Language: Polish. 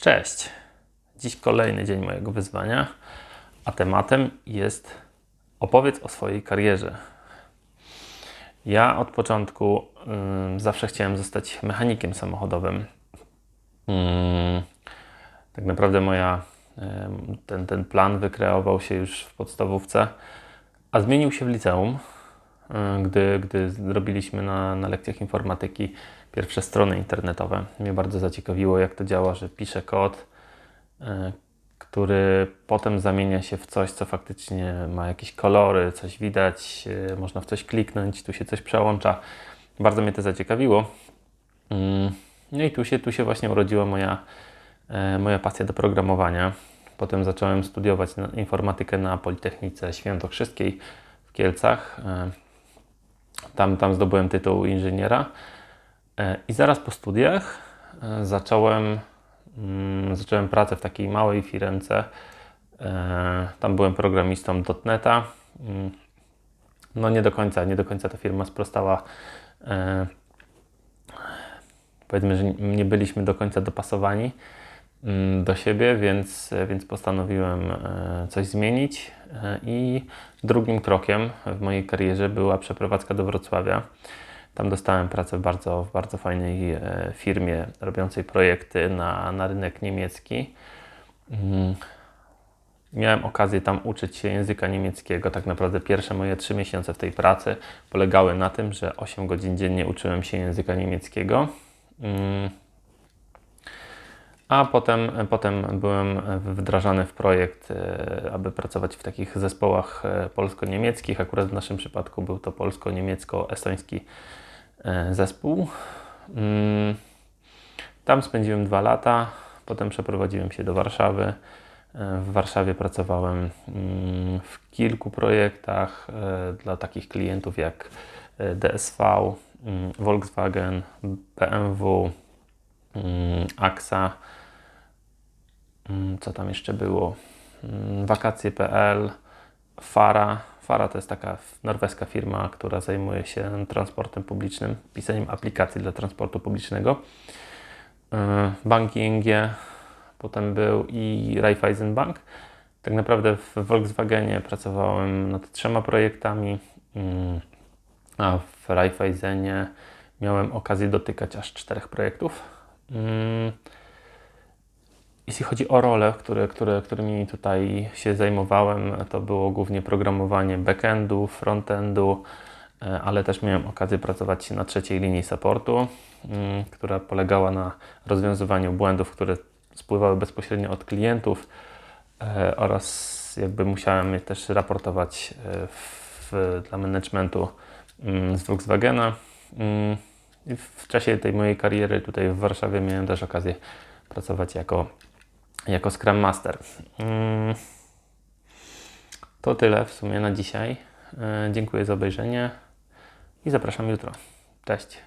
Cześć! Dziś kolejny dzień mojego wyzwania, a tematem jest opowiedz o swojej karierze. Ja od początku ym, zawsze chciałem zostać mechanikiem samochodowym. Ym, tak naprawdę moja, ten, ten plan wykreował się już w podstawówce, a zmienił się w liceum, y, gdy, gdy zrobiliśmy na, na lekcjach informatyki pierwsze strony internetowe. Mnie bardzo zaciekawiło, jak to działa, że piszę kod, y, który potem zamienia się w coś, co faktycznie ma jakieś kolory, coś widać, y, można w coś kliknąć, tu się coś przełącza. Bardzo mnie to zaciekawiło. Mm, No i tu się, tu się właśnie urodziła moja, e, moja pasja do programowania. Potem zacząłem studiować informatykę na Politechnice Świętokrzyskiej w Kielcach. Tam, tam zdobyłem tytuł inżyniera. E, I zaraz po studiach e, zacząłem, mm, zacząłem pracę w takiej małej firence. E, Tam byłem programistą .NETA. Mm, No nie do końca, nie do końca ta firma sprostała. Powiedzmy, że nie byliśmy do końca dopasowani do siebie, więc, więc postanowiłem e, coś zmienić. E, I drugim krokiem w mojej karierze była przeprowadzka do Wrocławia. Tam dostałem pracę w bardzo, w bardzo fajnej e, firmie robiącej projekty na, na rynek niemiecki. Mm. Miałem okazję tam uczyć się języka niemieckiego. Tak naprawdę pierwsze moje trzy miesiące w tej pracy polegały na tym, że 8 godzin dziennie uczyłem się języka niemieckiego. A potem, potem byłem wdrażany w projekt, e, aby pracować w takich zespołach e, polsko-niemieckich. Akurat w naszym przypadku był to polsko-niemiecko-estoński e, zespół. Mm. Tam spędziłem dwa lata, potem przeprowadziłem się do Warszawy. W Warszawie pracowałem mm, w kilku projektach dla takich klientów jak DSV, mm, Volkswagen, BMW, AXA. Mm, Co tam jeszcze było? Mm, Wakacje.pl, Fara. Fara to jest taka norweska firma, która zajmuje się transportem publicznym, pisaniem aplikacji dla transportu publicznego. E, Bank ING, potem był i Raiffeisen Bank. Tak naprawdę w Volkswagenie pracowałem nad trzema projektami, mm, a w Raiffeisenie miałem okazję dotykać aż czterech projektów. Jeśli chodzi o role, które, które, którymi tutaj się zajmowałem, to było głównie programowanie backendu, frontendu, e, ale też miałem okazję pracować na trzeciej linii supportu, mm, która polegała na rozwiązywaniu błędów, które spływały bezpośrednio od klientów e, oraz jakby musiałem je też raportować e, w, dla managementu mm, z Volkswagena. Mm, w czasie tej mojej kariery tutaj w Warszawie miałem też okazję pracować jako, jako Scrum Master. Mm, To tyle w sumie na dzisiaj. E, Dziękuję za obejrzenie i zapraszam jutro. Cześć.